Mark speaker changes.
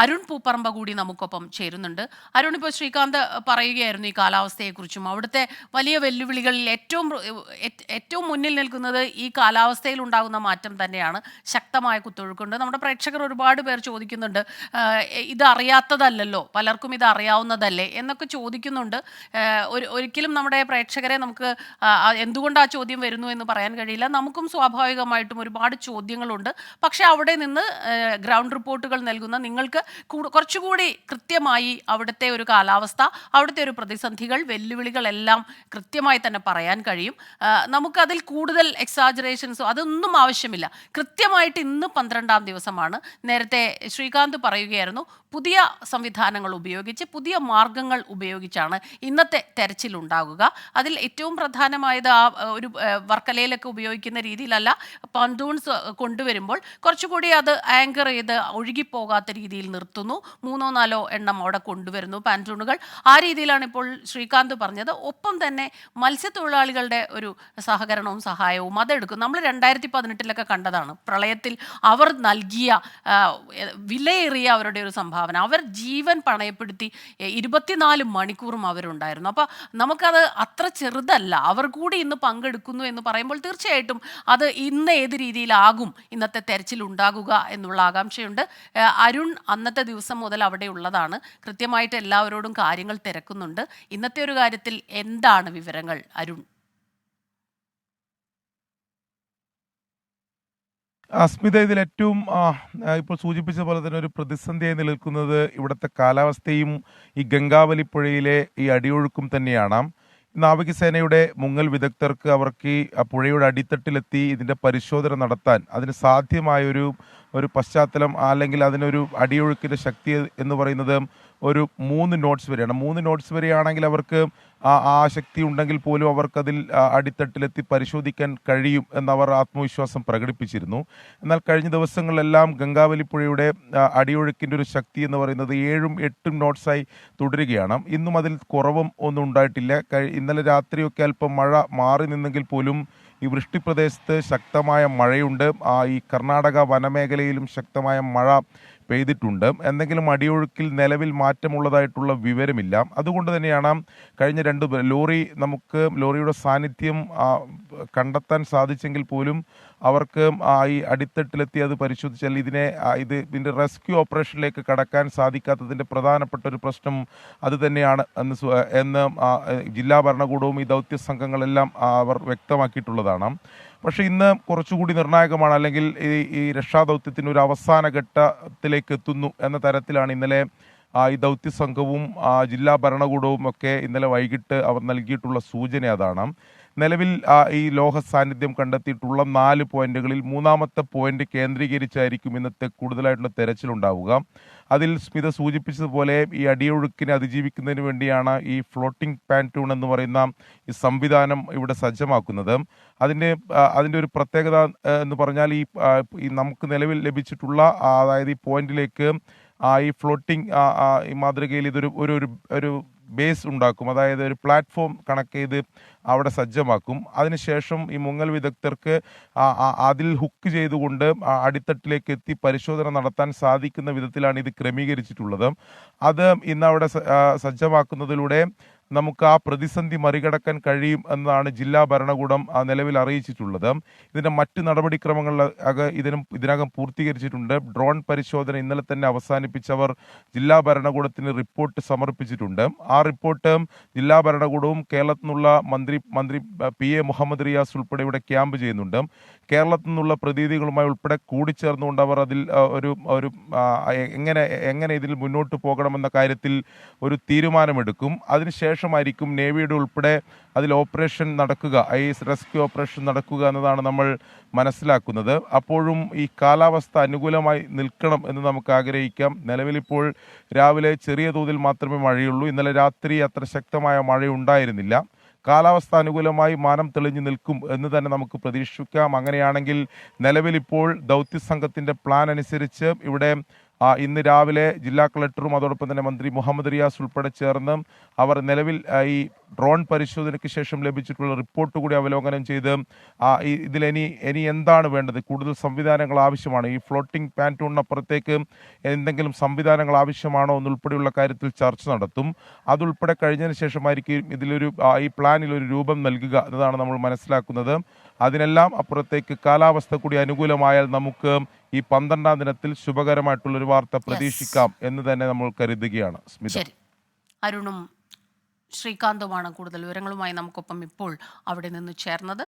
Speaker 1: അരുൺ പൂപ്പറമ്പ കൂടി നമുക്കൊപ്പം ചേരുന്നുണ്ട്. അരുൺ ഇപ്പോൾ ശ്രീകാന്ത് പറയുകയായിരുന്നു ഈ കാലാവസ്ഥയെക്കുറിച്ചും. അവിടുത്തെ വലിയ വെല്ലുവിളികളിൽ ഏറ്റവും ഏറ്റവും മുന്നിൽ നിൽക്കുന്നത് ഈ കാലാവസ്ഥയിൽ ഉണ്ടാകുന്ന മാറ്റം തന്നെയാണ്. ശക്തമായ കുത്തൊഴുക്കുണ്ട്. നമ്മുടെ പ്രേക്ഷകർ ഒരുപാട് പേർ ചോദിക്കുന്നുണ്ട് ഇത് അറിയാത്തതല്ലല്ലോ? പലർക്കും ഇത് അറിയാവുന്നതല്ലേ? എന്നൊക്കെ ചോദിക്കുന്നുണ്ട്. ഒരു ഒരിക്കലും നമ്മുടെ പ്രേക്ഷകരെ നമുക്ക് എന്തുകൊണ്ട് ആ ചോദ്യം വരുന്നു എന്ന് പറയാൻ കഴിയില്ല. നമുക്കും സ്വാഭാവികമായിട്ടും ഒരുപാട് ചോദ്യങ്ങളുണ്ട്. പക്ഷേ അവിടെ നിന്ന് ഗ്രൗണ്ട് റിപ്പോർട്ടുകൾ നൽകുന്ന നിങ്ങൾക്ക് കൂടു- കുറച്ചുകൂടി കൃത്യമായി അവിടുത്തെ ഒരു കാലാവസ്ഥ അവിടുത്തെ ഒരു പ്രതിസന്ധികൾ വെല്ലുവിളികളെല്ലാം കൃത്യമായി തന്നെ പറയാൻ കഴിയും. നമുക്കതിൽ കൂടുതൽ എക്സാജറേഷൻസോ അതൊന്നും ആവശ്യമില്ല. കൃത്യമായിട്ട് ഇന്ന് പന്ത്രണ്ടാം ദിവസമാണ്. നേരത്തെ ശ്രീകാന്ത് പറയുകയായിരുന്നു പുതിയ സംവിധാനങ്ങൾ ഉപയോഗിച്ച് പുതിയ മാർഗങ്ങൾ ഉപയോഗിച്ചാണ് ഇന്നത്തെ തെരച്ചിൽ ഉണ്ടാകുക അതിൽ ഏറ്റവും പ്രധാനമായത് ആ ഒരു വർക്കലയിലൊക്കെ ഉപയോഗിക്കുന്ന രീതിയിലല്ല പന്തൂൺസ് കൊണ്ടുവരുമ്പോൾ കുറച്ചുകൂടി അത് ആങ്കർ ചെയ്ത് ഒഴുകിപ്പോകാത്ത രീതിയിൽ നിർത്തുന്നു. മൂന്നോ നാലോ എണ്ണം അവിടെ കൊണ്ടുവരുന്നു പാന്റൂണുകൾ ആ രീതിയിലാണ് ഇപ്പോൾ ശ്രീകാന്ത് പറഞ്ഞത്. ഒപ്പം തന്നെ മത്സ്യത്തൊഴിലാളികളുടെ ഒരു സഹകരണവും സഹായവും അതെടുക്കും നമ്മൾ രണ്ടായിരത്തി പതിനെട്ടിലൊക്കെ കണ്ടതാണ്. പ്രളയത്തിൽ അവർ നൽകിയ വിലയേറിയ അവരുടെ ഒരു സംഭാവന. അവർ ജീവൻ പണയപ്പെടുത്തി ഇരുപത്തിനാല് മണിക്കൂറും അവരുണ്ടായിരുന്നു. അപ്പോൾ നമുക്കത് അത്ര ചെറുതല്ല. അവർ കൂടി ഇന്ന് പങ്കെടുക്കുന്നു എന്ന് പറയുമ്പോൾ തീർച്ചയായിട്ടും അത് ഇന്ന് ഏത് രീതിയിലാകും ഇന്നത്തെ തെരച്ചിൽ ഉണ്ടാകുക എന്നുള്ള ആകാംക്ഷയുണ്ട്. അരുൺ അന്നത്തെ ദിവസം മുതൽ അവിടെ ഉള്ളതാണ്. കൃത്യമായിട്ട് എല്ലാവരോടും കാര്യങ്ങൾ തിരക്കുന്നുണ്ട്. ഇന്നത്തെ ഒരു കാര്യത്തിൽ എന്താണ് വിവരങ്ങൾ അരുൺ?
Speaker 2: അസ്മിത ഇതിൽ ഏറ്റവും ഇപ്പോൾ സൂചിപ്പിച്ച പോലെ തന്നെ ഒരു പ്രതിസന്ധിയായി നിൽക്കുന്നത് ഇവിടുത്തെ കാലാവസ്ഥയും ഈ ഗംഗാവലി പുഴയിലെ ഈ അടിയൊഴുക്കും തന്നെയാണ്. നാവികസേനയുടെ മുങ്ങൽ വിദഗ്ധർക്ക് അവർക്ക് ആ പുഴയുടെ അടിത്തട്ടിലെത്തി ഇതിന്റെ പരിശോധന നടത്താൻ. അതിന് സാധ്യമായൊരു ഒരു പശ്ചാത്തലം അല്ലെങ്കിൽ അതിനൊരു അടിയൊഴുക്കിന്റെ ശക്തി എന്ന് പറയുന്നത് ഒരു മൂന്ന് നോട്ട്സ് വരെയാണ്. മൂന്ന് നോട്ട്സ് വരെയാണെങ്കിൽ അവർക്ക് ആ ശക്തി ഉണ്ടെങ്കിൽ പോലും അവർക്കതിൽ അടിത്തട്ടിലെത്തി പരിശോധിക്കാൻ കഴിയും എന്നവർ ആത്മവിശ്വാസം പ്രകടിപ്പിച്ചിരുന്നു. എന്നാൽ കഴിഞ്ഞ ദിവസങ്ങളിലെല്ലാം ഗംഗാവലി പുഴയുടെ ആ, ഒരു ശക്തി എന്ന് പറയുന്നത് ഏഴും എട്ടും നോട്ട്സായി തുടരുകയാണ്. ഇന്നും അതിൽ കുറവും ഒന്നും ഉണ്ടായിട്ടില്ല. ഇന്നലെ രാത്രിയൊക്കെ അല്പം മഴ മാറി നിന്നെങ്കിൽ പോലും ഈ വൃഷ്ടിപ്രദേശത്ത് ശക്തമായ മഴയുണ്ട്. ആ, ഈ കർണാടക വനമേഖലയിലും ശക്തമായ മഴ പെയ്തിട്ടുണ്ട്. എന്തെങ്കിലും അടിയൊഴുക്കിൽ നിലവിൽ മാറ്റമുള്ളതായിട്ടുള്ള വിവരമില്ല. അതുകൊണ്ട് തന്നെയാണ് കഴിഞ്ഞ രണ്ട് ലോറി നമുക്ക് ലോറിയുടെ സാന്നിധ്യം കണ്ടെത്താൻ സാധിച്ചെങ്കിൽ പോലും അവർക്ക് ഈ അടിത്തട്ടിലെത്തി അത് പരിശോധിച്ചാൽ ഇതിനെ ഇത് ഇതിന്റെ റെസ്ക്യൂ ഓപ്പറേഷനിലേക്ക് കടക്കാൻ സാധിക്കാത്തതിന്റെ പ്രധാനപ്പെട്ട ഒരു പ്രശ്നം അത് തന്നെയാണ് എന്ന് എന്ന് ജില്ലാ ഭരണകൂടവും ഈ ദൗത്യ സംഘങ്ങളെല്ലാം അവർ വ്യക്തമാക്കിയിട്ടുള്ളതാണ്. പക്ഷേ ഇന്ന് കുറച്ചുകൂടി നിർണായകമാണ് അല്ലെങ്കിൽ ഈ ഈ രക്ഷാദൗത്യത്തിന് ഒരു അവസാന ഘട്ടത്തിലേക്ക് എത്തുന്നു എന്ന തരത്തിലാണ് ഇന്നലെ ഈ ദൗത്യ സംഘവും ജില്ലാ ഭരണകൂടവും ഒക്കെ ഇന്നലെ വൈകിട്ട് അവർ നൽകിയിട്ടുള്ള സൂചന അതാണ്. നിലവിൽ ഈ ലോഹ സാന്നിധ്യം കണ്ടെത്തിയിട്ടുള്ള നാല് പോയിന്റുകളിൽ മൂന്നാമത്തെ പോയിന്റ് കേന്ദ്രീകരിച്ചായിരിക്കും ഇന്നത്തെ കൂടുതലായിട്ടുള്ള തെരച്ചിലുണ്ടാവുക. അതിൽ സ്മിത സൂചിപ്പിച്ചതുപോലെ ഈ അടിയൊഴുക്കിനെ അതിജീവിക്കുന്നതിന് വേണ്ടിയാണ് ഈ ഫ്ലോട്ടിംഗ് പാന്റൂൺ എന്ന് പറയുന്ന ഈ സംവിധാനം ഇവിടെ സജ്ജമാക്കുന്നത്. അതിന്റെ അതിന്റെ ഒരു പ്രത്യേകത എന്ന് പറഞ്ഞാൽ ഈ നമുക്ക് നിലവിൽ ലഭിച്ചിട്ടുള്ള അതായത് ഈ പോയിന്റിലേക്ക് ഈ ഫ്ലോട്ടിംഗ് ഈ മാതൃകയിൽ ഇതൊരു ഒരു ഒരു ബേസ് ഉണ്ടാക്കും. അതായത് ഒരു പ്ലാറ്റ്ഫോം കണക്ട് ചെയ്ത് അവിടെ സജ്ജമാക്കും. അതിനുശേഷം ഈ മുങ്ങൽ വിദഗ്ധർക്ക് അതിൽ ഹുക്ക് ചെയ്തുകൊണ്ട് അടിത്തട്ടിലേക്ക് എത്തി പരിശോധന നടത്താൻ സാധിക്കുന്ന വിധത്തിലാണ് ഇത് ക്രമീകരിച്ചിട്ടുള്ളത്. അത് ഇന്ന് അവിടെ സജ്ജമാക്കുന്നതിലൂടെ നമുക്ക് ആ പ്രതിസന്ധി മറികടക്കാൻ കഴിയും എന്നാണ് ജില്ലാ ഭരണകൂടം നിലവിൽ അറിയിച്ചിട്ടുള്ളത്. ഇതിന്റെ മറ്റ് നടപടിക്രമങ്ങൾ ഇതിനും ഇതിനകം പൂർത്തീകരിച്ചിട്ടുണ്ട്. ഡ്രോൺ പരിശോധന ഇന്നലെ തന്നെ അവസാനിപ്പിച്ചവർ ജില്ലാ ഭരണകൂടത്തിന് റിപ്പോർട്ട് സമർപ്പിച്ചിട്ടുണ്ട്. ആ റിപ്പോർട്ട് ജില്ലാ ഭരണകൂടവും കേരളത്തിൽ നിന്നുള്ള മന്ത്രി മന്ത്രി പി എ മുഹമ്മദ് റിയാസ് ഉൾപ്പെടെ ഇവിടെ ക്യാമ്പ് ചെയ്യുന്നുണ്ട്. കേരളത്തിൽ നിന്നുള്ള പ്രതിനിധികളുമായി ഉൾപ്പെടെ കൂടിച്ചേർന്നുകൊണ്ട് അവർ അതിൽ ഒരു ഒരു എങ്ങനെ എങ്ങനെ ഇതിൽ മുന്നോട്ട് പോകണമെന്ന കാര്യത്തിൽ ഒരു തീരുമാനമെടുക്കും. അതിനുശേഷമായിരിക്കും നേവിയുടെ ഉൾപ്പെടെ അതിൽ ഓപ്പറേഷൻ നടക്കുക ഐ റെസ്ക്യൂ ഓപ്പറേഷൻ നടക്കുക എന്നതാണ് നമ്മൾ മനസ്സിലാക്കുന്നത്. അപ്പോഴും ഈ കാലാവസ്ഥ അനുകൂലമായി നിൽക്കണം എന്ന് നമുക്ക് ആഗ്രഹിക്കാം. നിലവിലിപ്പോൾ രാവിലെ ചെറിയ തോതിൽ മാത്രമേ മഴയുള്ളൂ. ഇന്നലെ രാത്രി അത്ര ശക്തമായ മഴയുണ്ടായിരുന്നില്ല. കാലാവസ്ഥ അനുകൂലമായി മാനം തെളിഞ്ഞു നിൽക്കും എന്ന് തന്നെ നമുക്ക് പ്രതീക്ഷിക്കാം. അങ്ങനെയാണെങ്കിൽ നിലവിലിപ്പോൾ ദൗത്യ സംഘത്തിന്റെ പ്ലാൻ അനുസരിച്ച് ഇവിടെ ഇന്ന് രാവിലെ ജില്ലാ കളക്ടറും അതോടൊപ്പം തന്നെ മന്ത്രി മുഹമ്മദ് റിയാസ് ഉൾപ്പെടെ ചേർന്ന് അവർ നിലവിൽ ഈ ഡ്രോൺ പരിശോധനയ്ക്ക് ശേഷം ലഭിച്ചിട്ടുള്ള റിപ്പോർട്ട് കൂടി അവലോകനം ചെയ്ത് ഈ- ഇതിലിനി ഇനി എന്താണ് വേണ്ടത്? കൂടുതൽ സംവിധാനങ്ങൾ ആവശ്യമാണ്. ഈ ഫ്ലോട്ടിംഗ് പാന്റൂണിനപ്പുറത്തേക്ക് എന്തെങ്കിലും സംവിധാനങ്ങൾ ആവശ്യമാണോ എന്നുൾപ്പെടെയുള്ള കാര്യത്തിൽ ചർച്ച നടത്തും. അതുൾപ്പെടെ കഴിഞ്ഞതിന് ശേഷമായിരിക്കും ഇതിലൊരു ഈ പ്ലാനിൽ ഒരു രൂപം നൽകുക എന്നതാണ് നമ്മൾ മനസ്സിലാക്കുന്നത്. അതിനെല്ലാം അപ്പുറത്തേക്ക് കാലാവസ്ഥ കൂടി അനുകൂലമായാൽ നമുക്ക് ഈ പന്ത്രണ്ടാം ദിനത്തിൽ ശുഭകരമായിട്ടുള്ള ഒരു വാർത്ത പ്രതീക്ഷിക്കാം എന്ന് തന്നെ നമ്മൾ കരുതുകയാണ്. സ്മിത.
Speaker 1: അരുണും ശ്രീകാന്തുമാണ് കൂടുതൽ വിവരങ്ങളുമായി നമുക്കൊപ്പം ഇപ്പോൾ അവിടെ നിന്ന് ചേർന്നത്.